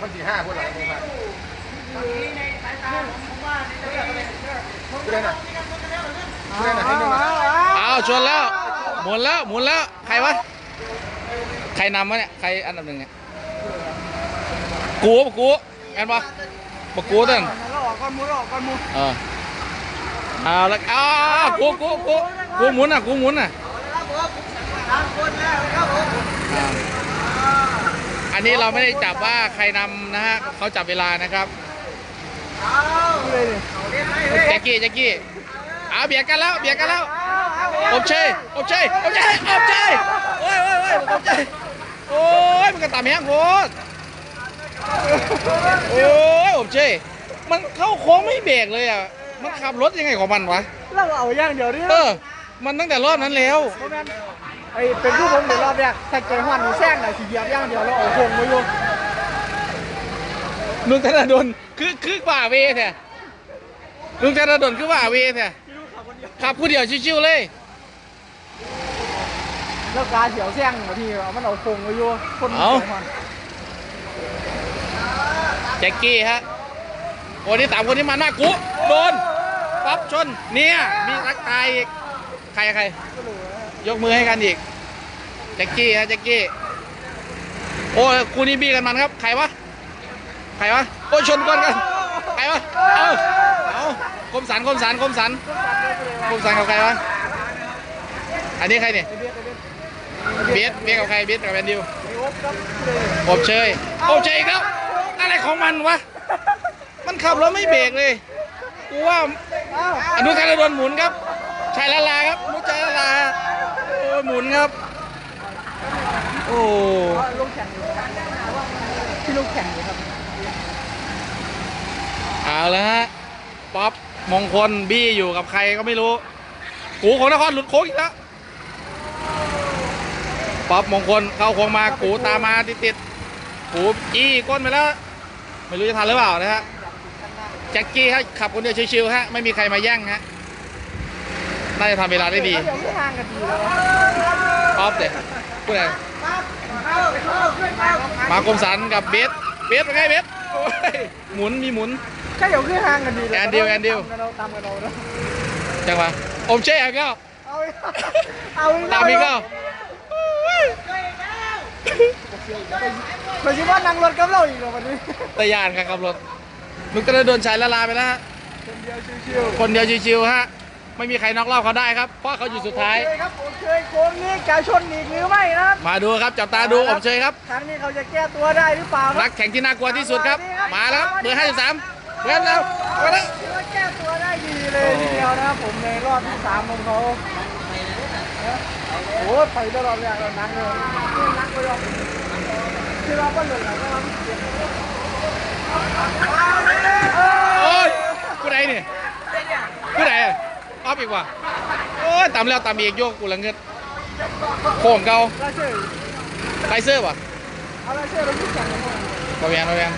มันสี่ห้าคนหลังมึงมาผู้ใดน่ะผู้ใดน่ะให้หนึ่งน่ะเอาชวนแล้ว หมุนแล้ว หมุนแล้ว ใครวะ ใครนำวะเนี่ย ใครอันดับหนึ่งเนี่ย กูปะกูแอนปะปะกูเต้นเราออกก่อนมูเราอาแล้วอ้ากูกูกูกูหมุนอะ กูหมุนอะ สามคนแล้วครับผม อ่า อันนี้เราไม่ได้จับว่าใครนำนะฮะเขาจับเวลานะครับเอาเลยเอาเล่นให้เลยแจ็กกี้แจ็กกี้เอาเบียดกันแล้วเบียดกันแล้วอบเชยอบเชยอบเชยอบเชยโอ้ยโอ้ยโอ้ยอบเชยโอ้ยมันก็ตามแห้งโคตรโอ้ยอบเชยมันเข้าโค้งไม่เบรกเลยอะมันขับรถยังไงของมันวะเราเอาอย่างเดียวดิเออมันตั้งแต่รอบนั้นแล้วเพราะงั้น ไอ้เป็นผู้ผมเดี๋ยวรอบแรกถ้าเจอหันแซงหน่อยสีเหยียบอย่างเดียวเราเอาโค้งมาอยู่ลุงธนดลคือคือบ่าเวแท้ลุงธนดลคือบ่าเวแท้ขับผู้เดียวชิวๆเลย แล้วกาเสียวแซงบางทีเอามันเอาโค้งมาอยู่คนเอาเจหันแจ็คกี้ฮะโอ้นี่สามคนที่มันมากกูโดนปั๊บชนเนี่ยมีรักตายอีกใครใคร ยกมือให้กันอีกแจ็คกี้ฮะแจ็คกี้ โอ้ยคู่นี้บี้กันมันครับ ใครวะ ใครวะ โอ้ชนกันกัน ใครวะ เอาเอาคมสันคมสันคมสันคมสันกับใครวะ อันนี้ใครเนี่ยเบียดเบียดกับใครเบียดกับแอนดิวอ้บเลยอบเชยอบเชยอีกแล้ว อะไรของมันวะ มันขับรถไม่เบรกเลย กูว่าอ้าวอนุชาโดนหมุนครับชายละลาครับ โอ้ยหมุนครับ โอ้ลงแข่งอยู่ที่ลงแข่งอยู่ครับเอาแล้วฮะ ป๊อปมงคลบี้อยู่กับใครก็ไม่รู้ กูของนครหลุดโค้งอีกแล้ว ป๊อปมงคลเข้าโค้งมา กูตามมาติดติดๆกูจี้ก้นไปแล้ว ไม่รู้จะทันหรือเปล่านะฮะ แจ็คกี้ฮะขับคนเดียวชิวๆฮะ ไม่มีใครมาแย่งฮะ น่าจะทำเวลาได้ดีเดี๋ยวไม่ห่างกันดีเลยป๊อปเด็กพูดอะไรมากรมสันกับเบสเบสเป็นไงเบสโอ้ยหมุนมีหมุนแค่เดี๋ยวคือห่างกันดีเลยแอนดิวแอนดิวตามกันเราตามกันเราเนอะจังหวะอมเช่อีกแล้วเอาอีกเอาอีกตามอีกแล้วเหมือนที่ว่านั่งรถกับเราอีกเหรอวันนี้ตะยานครับขับรถนุกกระโดนชายละลาไปแล้วฮะคนเดียวชิวคนเดียวชิวๆฮะ ไม่มีใครน็อกรอบเขาได้ครับ เพราะเขาอยู่สุดๆท้าย โอเคครับโอเคโค้งนี้จะชนอีกหรือไม่นะครับมาดูครับจับตาดูอมเชยครับ ครั้งนี้เขาจะแก้ตัวได้หรือเปล่าคนัรักแข่งที่น่ากลัวที่สุดครับ มาแล้วครับเบอร์53เบอร์แล้วมาแล้วถือว่าแก้ตัวได้ดีเลยทีเดียวนะครับผมในรอบที่สามของเขาโอ้ยไปตลอดเลยเรานักเลยนักไปยอมคือเราก็เหลือแล้วเราเสียโอ้ยผู้ใดเนี่ยผู้ใด อออฟอีกว่ะโอ้ยตามแล้วตามอีกโยกกูละเงินโค้งเก่าเรเชื่อไฟเซอร์ป่ะเอาเราเชื่อเราทุกอย่างเลยบาแวนบาแวน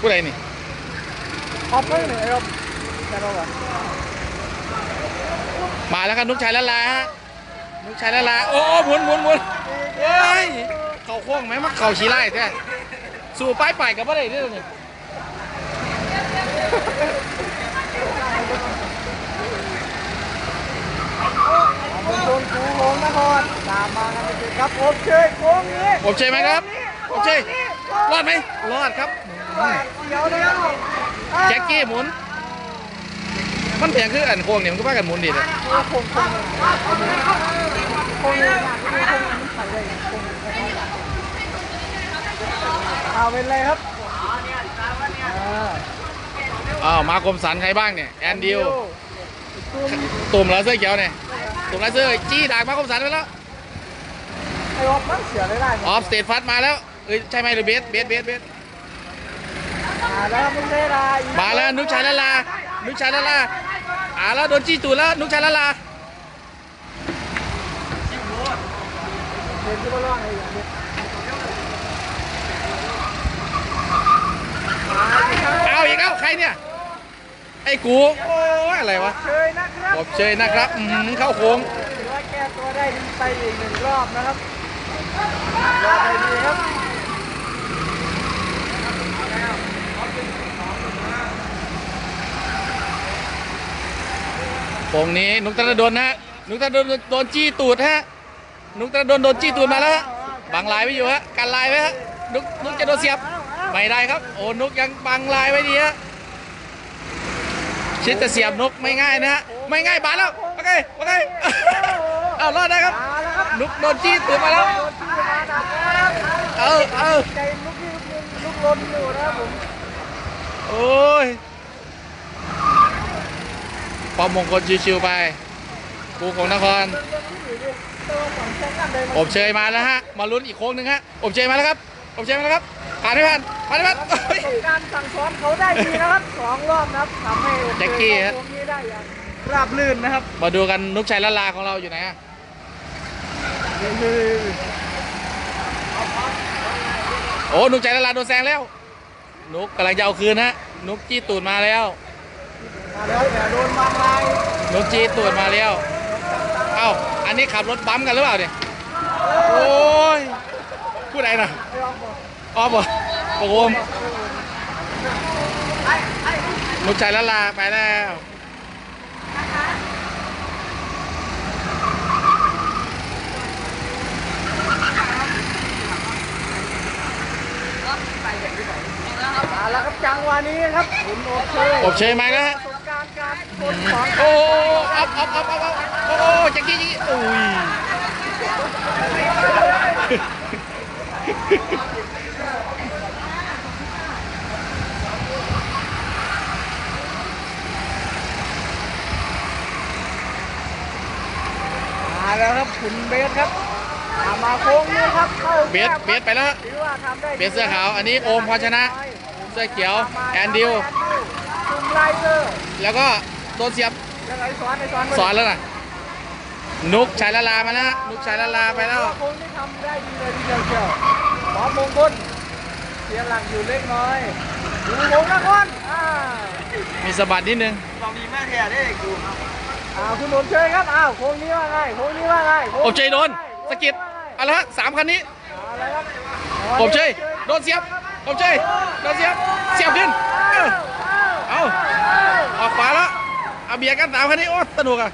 ผู้ใดนี่ออฟไม่เหนื่อยครับแต่เราอะมาแล้วครับนุกชายละลาฮะนุกชายละลาโอ้โอ้หมุนหมุนหมุนเฮ้ยเข่าโค้งไหมมักเข่าชี้ไล่แท้สู่ป้ายไปกับอะไรเรื่องนี้ ผมโดนกูโงนครตามมากัน เลยครับโอเคโค้งนี้ผมเชยไหมครับผมเชยรอดไหมรอดครับเดี๋ยวนะครับแจ็คกี้หมุน มันเพียงคืออันโค้งเนี่ยมันก็ว่ากันหมุนดีเลยโค้งโค้งโค้งนี้โค้งนี้ใส่เลยโค้งเอาเป็นไรครับอ่าอ้าวมาคมสันใครบ้างเนี่ยแอนดิวตุ่มลาเซอร์เขียวเนี่ยตุ่มลาเซอร์จี้ดากมาคมสันไปแล้ว ไอ้ออฟมันเสียได้ได้ออฟสเตทฟัดมาแล้วเอ้ยใช่ไหมหรือเบสเบสเบสเบสมาแล้วไม่ใช่ลามาแล้วนุกชายละลานุกชายละลาอ่าแล้วโดนจี้ตูดแล้วนุกชายละลาเห็นที่ว่าร่างอะไรอย่างนี้เอาอีกแล้วใครเนี่ยไอ้กูโอ้ยอะไรวะเชยนะครับขอบเชยนะครับอืมเข้าโค้งถือว่าแก้ตัวได้ดีไปอีกหนึ่งรอบนะครับ รอดได้ดีครับตรงนี้นุกตะโดนนะนุกตะโดนโดนจี้ตูดฮะนุกตะโดนโดนจี้ตูดมาแล้วฮะบังลายไว้อยู่ฮะกันลายไว้ฮะนุกนุกจะโดนเสียบไม่ได้ครับ โอ้นุกยังบังลายไว้ดีฮะชิดจะเสียบนุกไม่ง่ายนะฮะไม่ง่ายบาดแล้วโอเคโอเคเอารอดได้ครับ นุกโดนจี้ตูดมาแล้ว โดนที่มาดักแล้ว เออเออใจลุกนี่ลุกลนอยู่นะผมโอ้ยปอมมงคลชิวๆไปปูของนครอบเชยมาแล้วฮะ มาลุ้นอีกโค้งหนึ่งฮะอบเชยมาแล้วครับอบเชยมาแล้วครับผ่านไม่ผ่านผ่านไม่ผ่านการสั่งสอนเขาได้ดีนะครับสองรอบนะครับทำให้แจ็คกี้ฮะตรงนี้ได้ย่างราบลื่นนะครับ มาดูกันนุกชัยละลาของเราอยู่ไหนฮะ โอ้นุกชัยละลาโดนแซงแล้วนุกกำลังจะเอาคืนฮะนุกจี้ตูดมาแล้วมาแล้วแต่โดนวางลายนุกจี้ตูดมาแล้วเอ้าอันนี้ขับรถบัมกันหรือเปล่าเนี่ยโอ้ยพูดอะไรนะไม่ยอมบอกอ้อมบ่โอ้โหนุกชัยละลาไปแล้ว มาแล้วครับจังหวะนี้ครับคุณโอเคอบเชยมาแล้วฮะประสบการณ์การกดของโอ้อัพอัพอัพอัพอัพโอ้โหแจ็คกี้แจ็คกี้อุ้ย มาแล้วครับคุณเบสครับตามมา โค้งนี้ครับเข้าเบสเบสไปแล้วฮะถือว่าทำได้ดีเบสเสื้อขาว อันนี้โอมพอชนะ เสื้อเขียว แอนดิวจุ่มไลเซอร์แล้วก็โดนเสียบยังไงสอนไอ้สอนสอนแล้วน่ะนุกชัยละลามาแล้วฮะนุกชัยละลาไปแล้วโค้งที่ทำได้ดีเลยทีเดียวเชียวหมอมงคลเสียหลักอยู่เล็กน้อยดูวงนครอ่ามีสะบัดนิดนึงลองดีแม่เทียได้กูครับอ้าวคุณหนุนเชยครับอ้าวโค้งนี้ว่าไงโค้งนี้ว่าไงโค้งอบเชยโดนว่าไงสะกิด เอาละฮะสามคันนี้เอาละครับอบเชยโดนเสียบอบเชยโดนเสียบเสียบขึ้นเออเอาออกขวาแล้วเอาเบียร์กันสามคันนี้โอ้สนุกอะ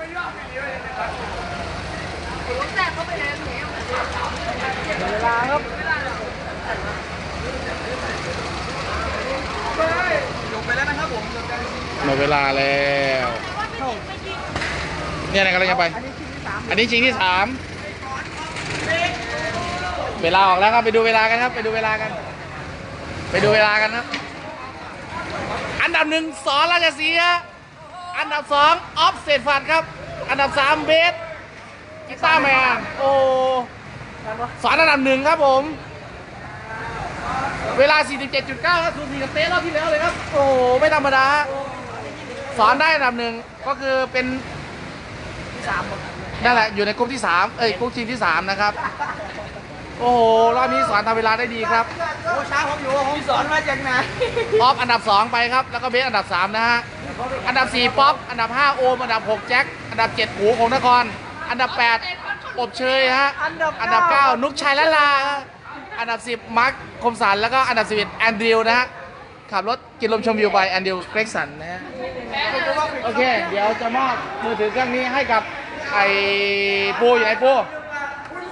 เวลาครับหมดเวลาแล้วเนี่ยนะกำลังจะไป อันนี้ชิ้นที่สาม อันนี้ชิงที่สาม เวลาออกแล้วครับไปดูเวลากันครับ ไปดูเวลากัน ไปดูเวลากันครับ อันดับหนึ่งสอนราชสีห์ฮะอันดับสองออฟเศษฟัดครับ อันดับสามเบสกีตาร์แมนโอ้สอนอันดับหนึ่งครับผม เวลา 47.9ครับสูสีกับเต้รอบที่แล้วเลยครับ โอ้โหไม่ธรรมดาสอนได้อันดับหนึ่งก็คือเป็นที่สามหมดนั่นแหละอยู่ในกลุ่มที่3เอ้ยกลุ่มชิงที่3นะครับ โอ้โหรอบนี้สอนทำเวลาได้ดีครับโอ้ช้าผมอยู่ผมสอนมาจากไหนออฟอันดับ 2 ไปครับ แล้วก็เบสอันดับ 3 นะฮะ อันดับ 4 ป๊อปอันดับ 5 โอม อันดับ 6 แจ็ค อันดับ 7 หูของนคร อันดับ 8 อบเชยฮะ อันดับอันดับ9นุกชัยละลาฮะอันดับ 10 มาร์ค คมสัน แล้วก็อันดับ 11 แอนดริวนะฮะ ขับรถกินลมชมวิวไปแอนดริว เกรกสันนะฮะ โอเค เดี๋ยวจะมอบมือถือเครื่องนี้ให้กับไอ้ปูอยู่ไหนปู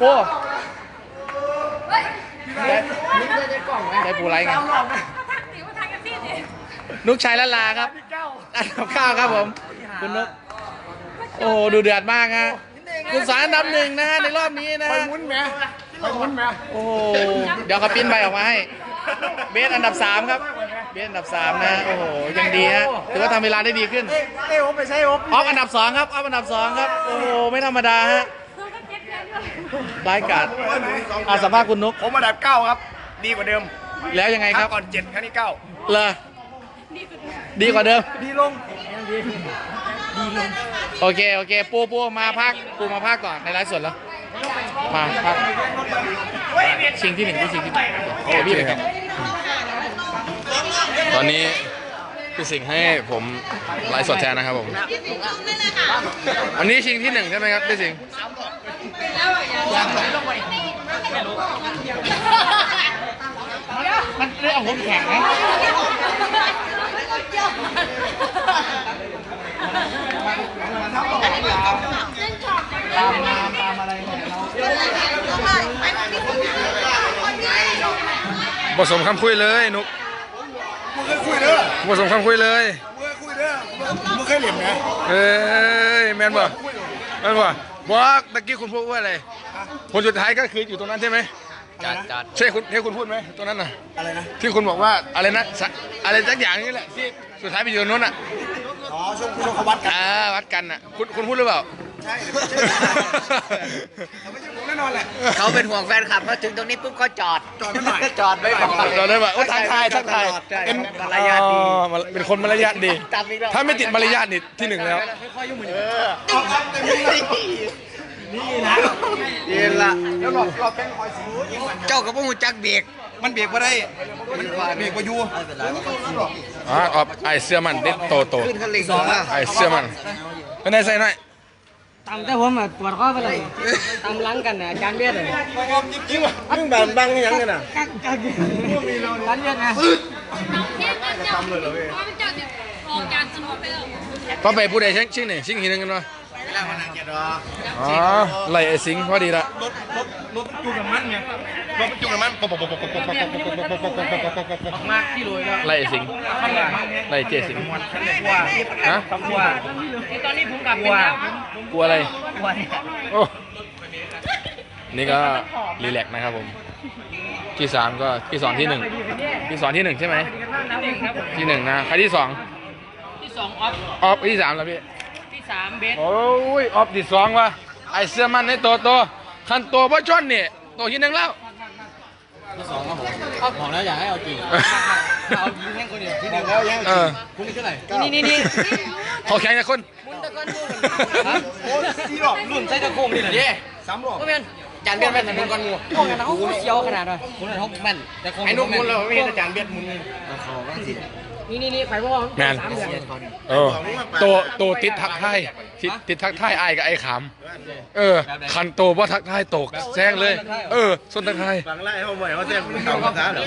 ปู ได้ได้ปูไรไงนุกชัยละลาครับอันดับเก้าครับผม คุณนุกโอ้โหดูเดือดมากฮะคุณสารอันดับหนึ่งนะฮะในรอบนี้นะฮะมุนแม่ไปมุนแม่โอ้โหเดี๋ยวเขาปริ้นใบออกมาให้ เบสอันดับสามครับ เบสอันดับสามนะโอ้โหยังดีฮะถือว่าทำเวลาได้ดีขึ้น เอ้ยผมไปใช้ผมออฟอันดับสองครับออฟอันดับสองครับ โอ้โหไม่ธรรมดาฮะ รายการอะสัมภาษณ์คุณนุกผมอันดับเก้าครับ ดีกว่าเดิมแล้วยังไงคครั้รังบก่อนเจ็ดครั้งนี้เก้าเลยดีกว่าเดิม ดีลง โอเค โอเค ปูปูมาพักปูมาพักก่อนในไลฟ์สดแล้ว มาพักชิงที่หนึ่งที่ชิงที่หนึ่งโอ้พี่เลยครับ ตอนนี้ พี่สิงห์ให้ผมไลฟ์สดแทนนะครับผม อันนี้ชิงที่หนึ่งใช่ไหมครับพี่สิงห์มันเรื่องผมแข็งไหมตามมาตามอะไรเนี่ยเราผสมคำคุยเลยนุกมึง เคยคุยเด้อผสมคำคุยเลย มึงเคยคุยเด้อมึงเคยเหลี่ยมไงเอ้ยแมนบ่แมนบ่บอกตะกี้คุณพูดว่าอะไรคนสุดท้ายก็คืออยู่ตรงนั้นใช่ไหมจัดจัดใช่คุณให้คุณพูดไหมตรงนั้นน่ะ อะไรนะ ที่คุณบอกว่าอะไรนะสะอะไรสักอย่างนี่แหละที่สุดท้ายไปอยู่ตรงนู้นอะอ๋อช่วงช่วงเขาวัดกันอ่าวัดกันอะคุณคุณพูดหรือเปล่า ใช่แต่ไม่ใช่ผมแน่นอนแหละ เขาเป็นห่วงแฟนคลับมาถึงตรงนี้ปุ๊บเขาจอด จอดไม่หน่อย จอดไม่บอก เราได้ป่ะโอ้ทักทายทักทายใช่เป็นมารยาทดี อ๋อเป็นคนมารยาทดีตามอีกแล้วถ้าไม่ติดมารยาทนี่ที่หนึ่งแล้วเอาครับเต็มที่เลยนี่นะเย็นละแล้วหลอดหลอดแป้งคอยสียิงมันเจ้ากับพวกหูจักเบรกมันเบรกมาได้ มันเบรกมาอยู่อ๋อออบไอเสื้อมันเด็ดโตโตขึ้นคันเร่งสองอะไอเสื้อมันเป็นไงใส่หน่อย ตามแต่ผมอะปวดข้อไปเลยตามหล้างกันน่ะอาจารย์เบียดเลยมึงแบบบังยังกันอะกักกักร้านเบียดไงต่อไปผู้ใดชิงชิงนี่ชิงทีหนึงกันวะ อ๋อไล่ไอสิงห์พอดีละรถรถรถจุกน้ำมันไงรถจุกน้ำมันปกปกปกปกปกปกปกปกปกปกปกปกมากที่รวยแล้วไล่ไอสิงห์ไล่เจสิงห์ฮะกลัวตอนนี้ผมกลับเป็นแล้วกลัวอะไรกลัวเนี่ยโอ้นี่ก็รีแลกซ์นะครับผมที่สามก็ที่สองที่หนึ่งที่สองที่หนึ่งใช่ไหมน้ำเองครับที่หนึ่งนะใครที่สองที่สองออฟออฟที่สามแล้วพี่ที่ สามเบสโอ้ยออฟที่สองวะไอเสื้อมันในโตโตคันโตบ่ชนนี่โตที่หนึ่งแล้วบอกแล้วอยากให้เอาจริงเอายิงแค่คนเดียวที่หนึ่งแล้วยังเออคุณเท่าไหร่นี่นี่นี่เขาแข่งกับคนมุนตะก้อนมุนโอ้สี่รอบรุ่นใส่ตะโคงนี่แหละเย่สามรอบก็เป็นจานเบียดเป็นมุนก้อนงูพวกนั้นเขาเสียวขนาดเลยคุณเขาแม่นแต่คงไอ้นุ่มมุนเราไม่เห็นอาจารย์เบียดมุน นี่นี่นี่ไปพวกแมน สามเดือนเออโตโตติดทักทายติดติดทักทายไอายกับไอ้ขำเออ คันโตบ่ทักทายตกแซงเลย เออส้นทักทายฟังไล่เขาบ่อยเขาเต้นเก่าภาษาเหรอ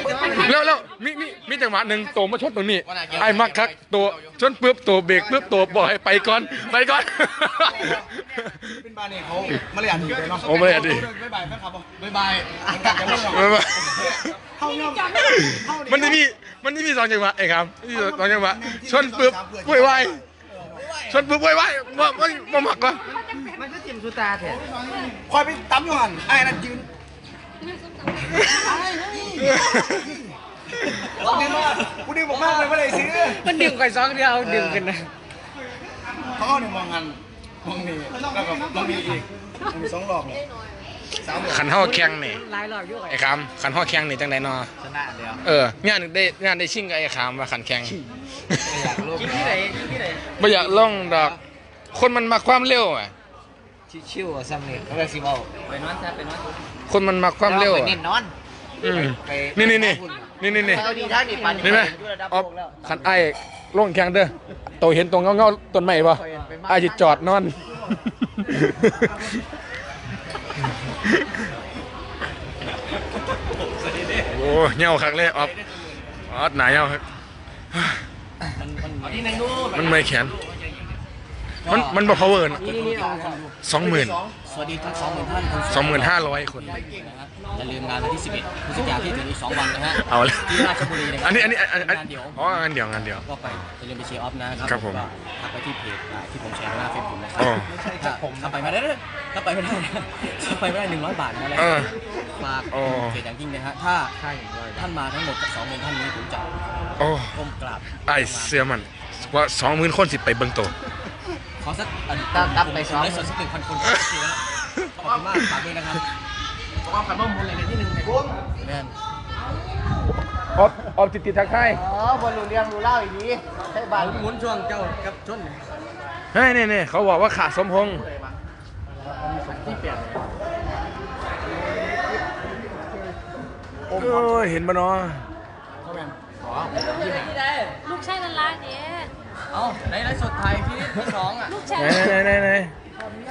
แล้วแล้วมีมีมีจังหวะหนึ่งโตมาชดตรงนี้ไอ้มักคักโตชนปุ๊บโตเบรกปุ๊บโตบอกให้ไปก่อนไปก่อน เป็นบ้านนี่เขามาเรียนดีเลยเนาะโอ้ไม่ได้ดิบ๊ายบายแฟนคลับบ๊ายบายมันก ลับกันแล้วไม่ไม่มันจะมีมันจะมีสองจังหวะไอ้ครับมีสองจังหวะชนปุ๊บวุ่นวายชนปุ๊บวุ่วายว่าว่าว่หมักวะมันก็จิ้มสุตาเถอะคอยไปตั้มอยู่หันไอ้นั่นยืนกูดึงบอกมากเลยว่าอะไรซื้อมันดึงไปสองเดียวดึงกันนะเขาเนี่ยมองงันมองนี่แล้วก็มองนี่อีกมีสองรอบเนี่ยสามรอ ขันห่อแข้งนี่ลายหลอกยุ่งไงไอ้คำขันห่อแข้งนี่จังไดนอชนะเดียวเอองานได้งานได้ชิงกับไอ้คำว่าขันแข้งกินที่ไหนกินที่ไหนไม่อยากล่องดอก คนมันมาความเร็วอะชิวๆอะซัมนี่เขาเรียกซิมเอาไปนอนซะไปนอนคนมันมาความเร็วไปอะเน้นนอนอืมนี่นี่นี่นี่นี่นี่เอาดีท่านี่ปันนี่ไหมออฟขันไอ้ล่องแข้งเด้อโตเห็นตรงเงาเงาๆต้นไม้ป่ะไอ้จิจอดนอน โอ้ เหี่ยวคักเลยออฟออฟหนาเหี่ยวครับที่ไหนนู้นมันไม่แขน มันมันบอก power นี่นี่นี่เอาสองหมื่นสวัสดีทั้งสองหมื่นท่านคนสองหมื่นห้าร้อยคนอย่าลืมงานวันที่ 11พฤศจิกายนที่ถึงอีก2วันนะฮะเอาเลยที่ราชบุรีนะครัอันนี้อันนี้อันอันงานเดียวอ๋องานเดียวงานเดียว ก็ไปอย่าลืมไปเชียร์ออฟนะครับครับผมก็ทักไปที่เพจอ่าที่ผมแชร์ไว้หน้าเฟซบุ๊กนะครัอ๋อถ้าถ้าไปไม่ได้ถ้าไปไม่ได้ถ้าไปไม่ได้หนึ่งร้อยบาทนะอะไรเออฝากอ๋อเพจอย่างยิ่งนะฮะถ้าท่านมาทั้งหมดกับสองหมื่นท่านนี้ผมจะโอ้ก้มกราบไอเสื้อมันว่าสองหมื่นคนสิไปเบิ่งโต ขอสักอันตับไปสองได้สดสักหนึ่งพันคนขอบคุณนะขอบคุณมากฝากด้วยนะครับความขันบ้องมูลอะไรที่หนึ่งแม่นออฟออฟติดติดทักทายอ๋อบอลลูเรียงรูเล่าอีกทีใช่บ้านหมุนช่วงเจ้ากับชนเฮ้ยนี่นี่เขาบอกว่าขาดสมพงษ์โอ้ยเห็นปะเนาะลูกชายละล้านเนี่ย เอาในไลฟ์สดไทยพี่ที่สองอะ ลูกชายไหนไหนไหนไหน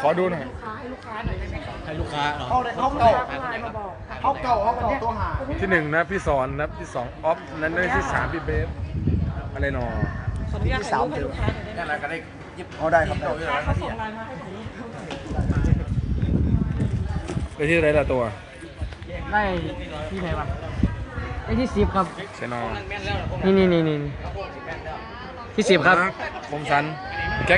ขอดูหน่อยให้ลูกค้าเนาะเขาเขาเก่าเขาเก่าเขาเก่าตัวหาที่หนึ่งนะพี่สอนนะที่สองออฟนั้นได้ที่สามพี่เบฟอะไรหนอที่สามเจอนั่นแหละก็ได้ยิบเอาได้ครับโตอยู่แล้วนะพี่ไปที่อะไรละตัว ได้ที่ไหนวะได้ที่สิบครับเชนอนี่นี่นี่นี่ ที่สิบครับ ผมสัน